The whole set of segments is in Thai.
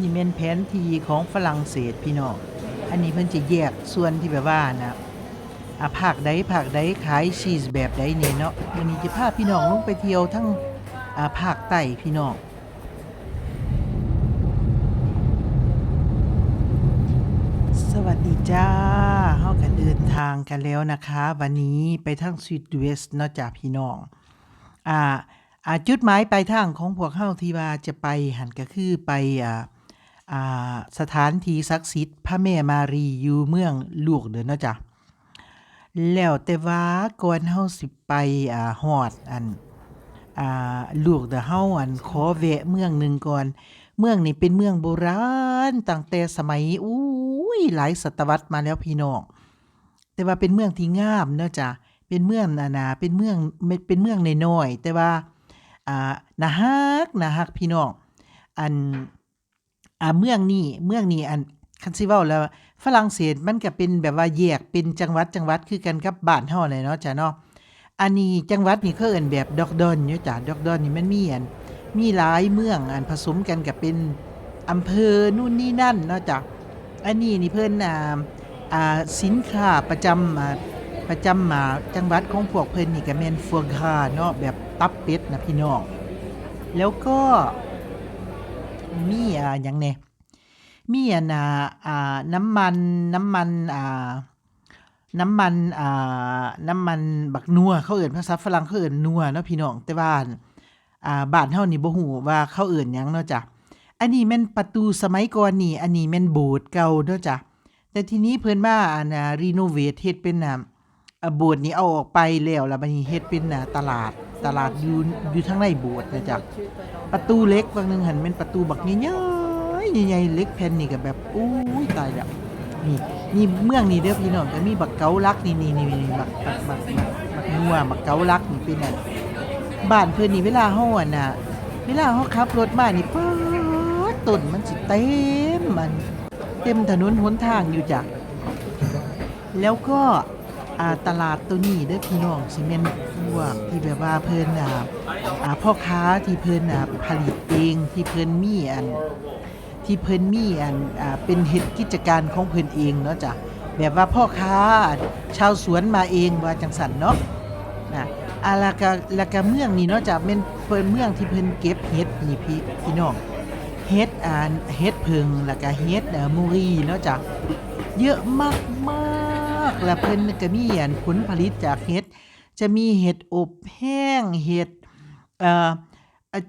นี่แม่นแผนที่ของฝรั่งเศสพี่น้อง อันนี้เพิ่นจะแยกส่วนที่แบบว่านะอ่าภาคใดภาคใดขายชีสแบบใดเนี่ยเนาะวันนี้จะพาพี่น้องลงไปเที่ยวทั้งอ่าภาคใต้พี่น้องสวัสดีจ้าเฮากันเดินทางกันแล้วนะคะ วันนี้ไปทางส e ดเวสต์เนาะจ้าพี่น้อง อ่า อ่าจุดหมายปลายทางของพวกเฮาที่ว่าจะไปหันก็คือไปอ่า สถานที่ศักดิ์สิทธิ์พระแม่มารีอยู่เมืองลูกเด้อเนาะจ้ะแล้วแต่ว่าก่อนเฮาสิไปอ่าฮอดอันอ่าลูกเด้อเฮาอันขอแวะเมืองหนึ่งก่อน เมืองนี้เป็นเมืองโบราณตั้งแต่สมัยอุ้ยหลายศตวรรษมาแล้วพี่น้องแต่ว่าเป็นเมืองที่งามเนาะจ้ะเป็นเมืองนานาเป็นเมืองเป็นเมืองน้อยๆแต่ว่าอ่านาฮักนาฮักพี่น้องอัน อ่าเมืองนี้เมืองนี้อันคันสิเว้าแล้วฝรั่งเศสมันก็เป็นแบบว่าแยกเป็นจังหวัดจังหวัดคือกันกับบ้านเฮาเลยเนาะจ้ะเนาะอันนี้จังหวัดนี่เขาเอิ้นแบบดอกดอนอยู่จ้ะดอกดอนนี่มันมีอันมีหลายเมืองอันผสมกันกับเป็นอำเภอนู่นนี่นั่นเนาะจ้ะอันนี้นี่เพิ่นอ่าอ่าสินค้าประจำอ่าประจำมาจังหวัดของพวกเพิ่นนี่ก็แม่นฟัวกราเนาะแบบตับเป็ดนะพี่น้องแล้วก็ มีอ่าหยังแหน่มีอันน่ะอ่าน้ำมันน้ำมันอ่าน้ำมันอ่าน้ำมันบักนัวเขาเอิ้นภาษาฝรั่งเขาเอิ้นนัวเนาะพี่น้องแต่ว่าอ่าบ้านเฮานี่บ่ฮู้ว่าเขาเอิ้นหยังเนาะจ้ะอันนี้แม่นประตูสมัยก่อนนี่ อันนี้แม่นโบสถ์เก่าเด้อจ้ะแต่ทีนี้เพิ่นมาอันน่ะรีโนเวทเฮ็ดเป็นน่ะโบสถ์นี่เอาออกไปแล้วแล้วบัดนี้เฮ็ดเป็นน่ะตลาดตลาดอยู่อยู่ทางในโบสถ์นะจ๊ะ ประตูเล็กบางหนึงหันเป็นประตูบักใหญ่ๆใหญ่ๆเล็กแผ่นนี่ก็แบบอู้ยตายแล้วนี่นี่เมืองนี่เด้อพี่น้องก็มีบักเกาลักนี่นี่นี่นี่บักบักบักบักบักนัวบักเกาลักนี่เป็นน่ะบ้านเพิ่นนี่เวลาเฮาอะน่ะ เวลาเขาขับรถมานี่ป๊าดต้นมันสิเต็มมัน เต็มถนนหนทางอยู่จ้ะแล้วก็ อ่าตลาดตัวนี้เด้อพี่น้องสิแม่นพวกที่แบบว่าเพิ่นอ่าอ่าพ่อค้าที่เพิ่นอ่าผลิตเองที่เพิ่นมีอันที่เพิ่นมีอันอ่าเป็นเฮ็ดกิจการของเพิ่นเองเนาะจ้ะแบบว่าพ่อค้าชาวสวนมาเองว่าจังสันเนาะนะอาล้วก็แล้วก็เมืองนี่เนาะจ้ะเป็นเพิ่นเมืองที่เพิ่นเก็บเห็ดนี่พี่พี่น้องเห็ดอ่าเห็ดผึ่งแล้วก็เห็ดเอ่อมูรีเนาะจ้ะเยอะมากมาก ๆแล้วเพิ่นก็มีอันผลผลิตจากเห็ด จะมีเห็ดอบแห้งเห็ดเอ่อ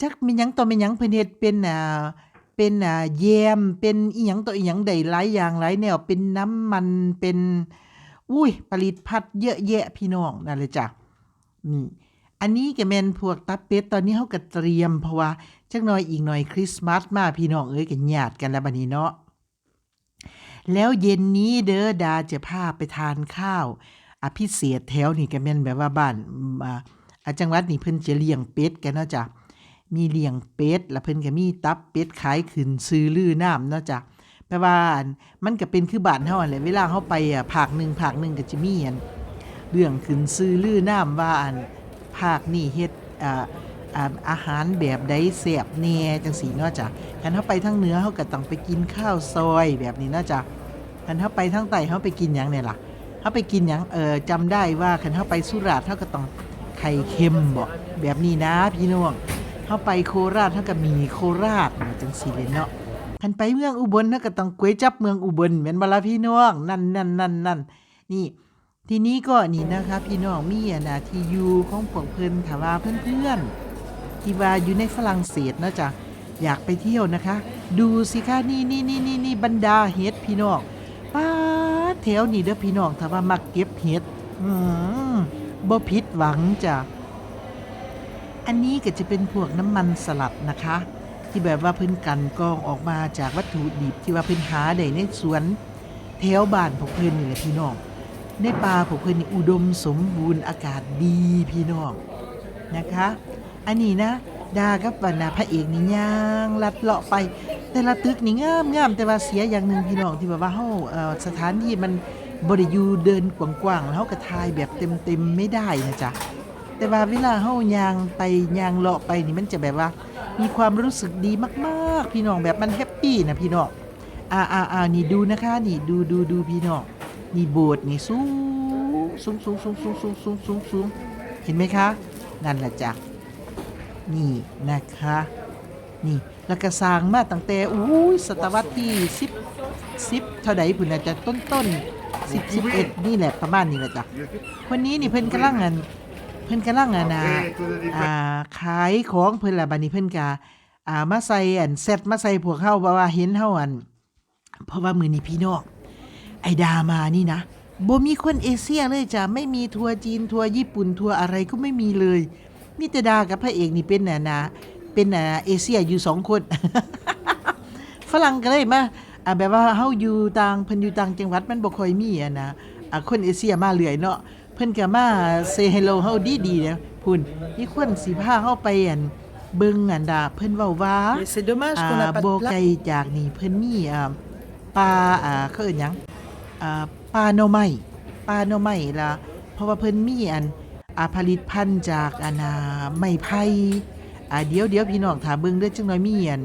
จักมีหยังต่อมีหยังเพิ่นเฮ็ดเป็นอ่าเป็นอ่าแยมเป็นอีหยังต่ออีหยังได้หลายอย่างหลายแนวเป็นน้ำมันเป็นอุ้ยผลิตภัณฑ์เยอะแยะพี่น้องนั่นเลยจ้ะนี่อันนี้ก็แม่นพวกตับเป็ดตอนนี้เขาก็เตรียมเพราะว่าจักหน่อยอีกหน่อยคริสต์มาสมาพี่น้องเอ้ยกันญาติกันแล้วบัดนี้เนาะ แล้วเย็นนี้เด้อดาจะพาไปทานข้าว อภิเษแถวนี่ก็แม่นแบบว่าบ้านอาจังหวัดนี่เพิ่นจะเลี้ยงเป็ดกันเนาะจ้ะมีเลี้ยงเป็ดแล้วเพิ่นก็มีตับเป็ดขายขึ้นซื้อลือน้ำเนาะจ้ะแปลว่านมันก็เป็นคือบ้านเฮาอันแหละเวลาเฮาไปอะภาคหนึ่งภาคหนึ่งก็จะมีอันเรื่องขึ้นซื้อลือน้ำว่าอันภาคนี่เฮ็ดอ่าอ่าอาหารแบบใดแซ่บแน่จังสีเนาะจ้ะคันเฮาไปทางเหนือเฮาก็ต้องไปกินข้าวซอยแบบนี้เนาะจ้ะ คันเฮาไปทางใต้เฮาไปกินหยังเนี่ยล่ะเฮาไปกินหยังเออจำได้ว่าคันเฮาไปสุราษฎร์เฮาก็ต้องไข่เค็มบ่แบบนี้นะพี่น้องเฮาไปโคราชเฮาก็มีโคราชจังซี่เลยเนาะคันไปเมืองอุบลเฮาก็ต้องก๋วยจับเมืองอุบลแม่นบ่ล่ะพี่น้องนั่นนั่นนั่นนั่นนี่ทีนี้ก็นี่นะคะพี่น้องมีอะนะที่อยู่ของพวกเพิ่นถาว่าเพื่อนๆที่ว่าอยู่ในฝรั่งเศสเนาะจ้ะอยากไปเที่ยวนะคะ ดูสิคะนี่นี่นี่นี่นี่บรรดาเห็ดพี่น้อง แถวนี่เด้อพี่น้องถ้าว่ามักเก็บเห็ดอืมบ่ผิดหวังจ้ะอันนี้ก็จะเป็นพวกน้ำมันสลัดนะคะ ที่แบบว่าเพิ่นกันกองออกมาจากวัตถุดิบที่ว่าเพิ่นหาได้ในสวนแถวบ้านพวกเพิ่นนี่แหละพี่น้องในป่าพวกเพิ่นนี่อุดมสมบูรณ์อากาศดีพี่น้องนะคะ อันนี้นะดากับวรรณาพระเอกนี่ย่างลัดเลาะไป แต่ละตึกนี่งามงามแต่ว่าเสียอย่างหนึ่งพี่น้องที่แบบว่าเฮาเอ่อสถานที่มันบริยูเดินกว้างๆแล้วเฮาก็ถ่ายแบบเต็มๆไม่ได้นะจ๊ะแต่ว่าเวลาเฮายางไปยางเลาะไปนี่มันจะแบบว่า มีความรู้สึกดีมากๆ พี่น้องแบบมันแฮปปี้นะพี่น้องอ่าอ่าอ่านี่ดูนะคะนี่ดูดูดูพี่น้องนี่โบสถ์นี่สูงสูงสูงสูงสูงสูงสูงสูงสูงเห็นไหมคะ นั่นแหละจ้ะนี่นะคะ นี่ แล้วก็สร้างมาตั้งแต่อู้ยศตวรรษที่สิบสิบเท่าใดพุ่นน่ะจะต้นต้นสิบสิบเอ็ดนี่แหละประมาณนี้แหละจ้ะวันนี้นี่เพิ่นกำลังงานเพิ่นกำลังงานอ่าอ่าขายของเพิ่นละบัดนี้เพิ่นกะอ่ามาใส่อันเซตมาใส่พวกเฮาเพราะว่าเห็นเฮาอันเพราะว่ามื้อนี้พี่น้องไอ้ดามานี่นะบ่มีคนเอเชียเลยจ้ะไม่มีทัวร์จีนทัวร์ญี่ปุ่นทัวร์อะไรก็ไม่มีเลยมีแต่ดากับพระเอกนี่เป็นน่ะนะ เป็นน่ะเอเชียอยู่สองคนฝรั่งก็เลยมาอ่าแบบว่าเฮาอยู่ต่างเพิ่นอยู่ต่างจังหวัดมันบ่ค่อยมีอะนะอ่าคนเอเชียมาเรื่อยเนาะเพิ่นก็มาเซเฮโลเฮาดีๆนะพุ่นมีคนสิพาเฮาไปอันเบิ่งอันดาเพิ่นเว้าว่า Mais c'est dommage อ่า qu'on n'a pas บ่ de ไกล place. จากนี่เพิ่นมีอ่าปลาอ่าเขาเอิ้นหยังอ่าปลาหน่อไม้ปลาหน่อไม้ล่ะเพราะว่าเพิ่นมีอันอ่าผลิตภัณฑ์จากอันน่ะไม้ไผ่ อ่าเดี๋ยวเดี๋ยวพี่น้องถ้าเบิ่งเด้อจังน่อยมีอัน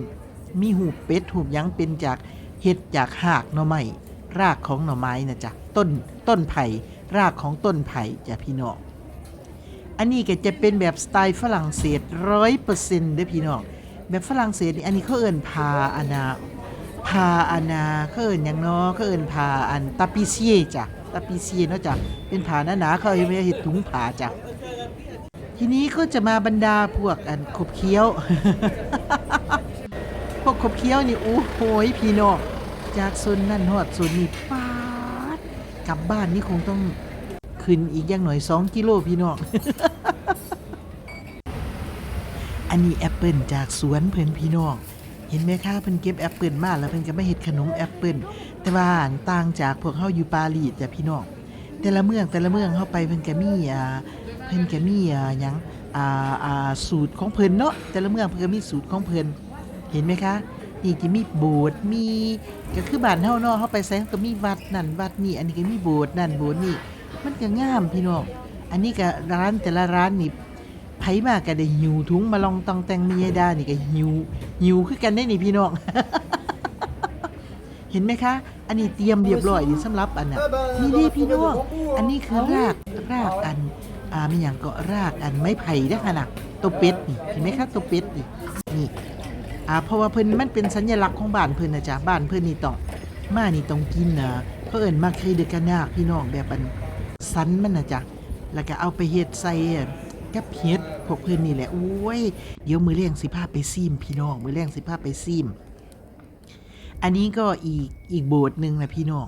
มีหูเป็ดหูปหยังเป็นจากเฮ็ดจากหากหน่อไม้รากของหน่อไม้น่ะจ้ะต้นต้นไผ่รากของต้นไผ่จ้ะพี่น้องอันนี้ก็จะเป็นแบบสไตล์ฝรั่งเศสร้อยเปอร์เซ็นต์เด้อพี่น้องแบบฝรั่งเศสนี่อันนี้เขาเอิ้นพาอานาพาอานาเขาเอิ้นหยังเนาะเขาเอิ้นพาอันตาปิเซียจ้ะตาปิเซียเนาะจ้ะเป็นผาหนาๆเขาเอาไว้เฮ็ดถุงผาจ้ะ ทีนี้ก็จะมาบรรดาพวกอันขบเคี้ยว พวกขบเคี้ยวนี่โอ้โหยพี่น้องจากโซนนั่นฮอดโซนนี้ป๊ากลับบ้านนี่คงต้องขึ้นอีกอย่างหน่อย 2 กิโลพี่น้อง อันนี้แอปเปิลจากสวนเพิ่นพี่น้อง เห็นไหมคะเพิ่นเก็บแอปเปิลมาแล้วเพิ่นก็มาเฮ็ดขนมแอปเปิลแต่ว่าต่างจากพวกเฮาอยู่ปารีสจ้ะพี่น้อง แต่ละเมืองแต่ละเมืองเฮาไปเพิ่นก็มีอ่า เพิ่นก็มีอ่าหยังอ่าอ่าสูตรของเพิ่นเนาะแต่ละเมืองเพิ่นก็มีสูตรของเพิ่นเห็นไหมคะนี่จะมีโบสถ์มีก็คือบ้านเฮาเนาะเฮาไปไสก็มีวัดนั่นวัดนี่อันนี้ก็มีโบสถ์นั่นโบสถ์นี่มันก็งามพี่น้องอันนี้ก็ร้านแต่ละร้านนี่ไผมาก็ได้หิวถุงมาลองตองแตงมียดานี่ก็หิวหิวคือกันได้นี่พี่น้อง เห็นไหมคะ อันนี้เตรียมเรียบร้อยนี่สำหรับอันน่ะนี่ดิพี่น้องอันนี้คือรากรากอัน อ่ามีอย่างก็รากอันไม้ไผ่ได้ขนาดตัวเป็ดนี่เห็นไหมคะตัวเป็ดนี่นี่อ่าเพราะว่าเพิ่นมันเป็นสัญลักษณ์ของบ้านเพิ่นนะจ๊ะบ้านเพิ่นนี่ต้องมานี่ต้องกินนะเพราะเอิญมาเคยเดือกานาคพี่น้องแบบอันสันมันนะจ๊ะแล้วก็เอาไปเฮ็ดใส่กับเฮ็ดพวกเพิ่นนี่แหละโอ้ยเดี๋ยวมือเลี้ยงสิพาไปซิมพี่น้องมือเลี้ยงสิพาไปซิมอันนี้ก็อีกอีกโบสถ์หนึ่งนะพี่น้อง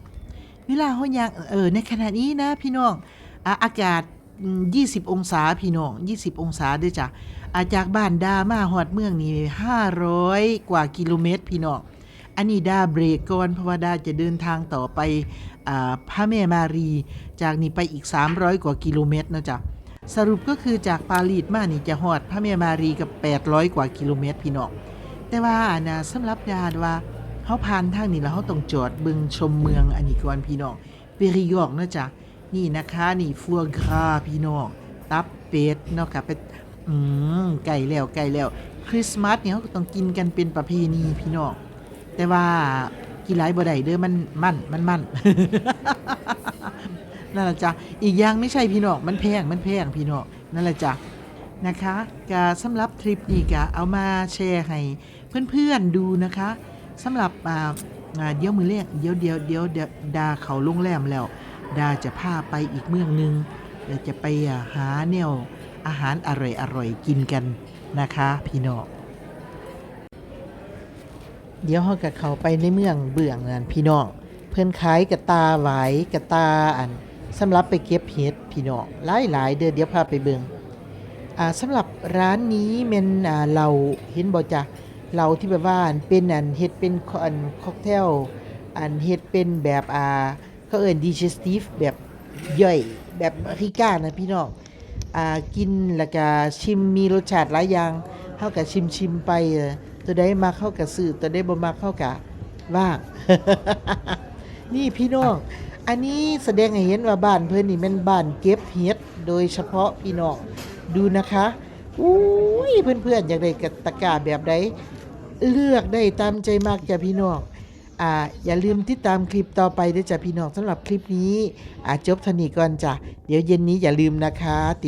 เวลาเขายางเออในขณะนี้นะพี่น้องออากาศ 20 องศาพี่น้อง 20 องศาด้วยจ้ะอาจากบ้านดามาฮอดเมืองนี่500 กว่ากิโลเมตรพี่น้องอันนี้ดาเบรกก่อนเพราะว่าดาจะเดินทางต่อไปอ่าพระแม่มารี จากนี้ไปอีก 300 กว่ากิโลเมตรนะจ๊ะสรุปก็คือจากปารีสมานี่จะฮอดพระแม่มารีกับ 800 กว่ากิโลเมตรพี่น้องแต่ว่าอนะสำหรับดาว่าเขาผ่านทางนี้แล้วเขาต้องจอดเบึงชมเมืองอันนี้ก่อนพี่น้องเปริยอกนะจ๊ะ นี่นะคะนี่ฟัวกราพี่น้องตับเป็ดเนาะค่ะเป็นอืมไก่แล้วไก่แล้วคริสต์มาสเนี่ยเขาต้องกินกันเป็นประเพณีพี่น้องแต่ว่ากินหลายบ่ได้เด้อมันมันมันมันนั่นแหละจ้ะอีกอย่างไม่ใช่พี่น้องมันแพงมันแพงพี่น้องนั่นแหละจ้ะนะคะกาสำหรับทริปนี้กะเอามาแชร์ให้เพื่อนๆดูนะคะสำหรับอ่าเดี๋ยวมือเรียกเดี๋ยวเดี๋ยวเดี๋ยวเดี๋ยวดาเขาโรงแรมแล้ว ดาจะพาไปอีกเมืองหนึงเดี๋ยวจะไปอ่าหาแนวอาหารอร่อยๆกินกันนะคะพี่น้องเดี๋ยวเขากับเขาไปในเมืองเบื้องนั่นพี่น้องเพื่อนขายกระตาไหวกระตาอันสำหรับไปเก็บเห็ดพี่น้องหลายหลายเดือนเดี๋ยวพาไปเบิงอ่าสำหรับร้านนี้เป็นอ่าเราเห็นบ่จ้ะเราที่แบบว่านเป็นอันเห็ดเป็นอันค็อกเทลอันเห็ดเป็นแบบอ่า เขาเอิ้น digestive แบบย่อยแบบริก้านะพี่น้องอ่ากินแล้วก็ชิมมีรสชาติหลายอย่างเฮาก็ชิมชิมไปตัวใดมาเข้ากับซื้อตัวใดบ่มาเข้ากับว่างนี่พี่น้อง อันนี้แสดงให้เห็นว่าบ้านเพิ่อนนี่ม่นบ้านเก็บเห็ดโดยเฉพาะพี่น้องดูนะคะอุ้ยเพื่อนๆอยากได้กะตะกร้าแบบใดเลือกได้ตามใจมากจ้ะพี่น้อง อ่าอย่าลืมที่ตามคลิปต่อไปด้วยจ้ะพี่น้องสำหรับคลิปนี้อ่าจบเทานี้ก่อนจ้ะเดี๋ยวเย็นนี้อย่าลืมนะคะติด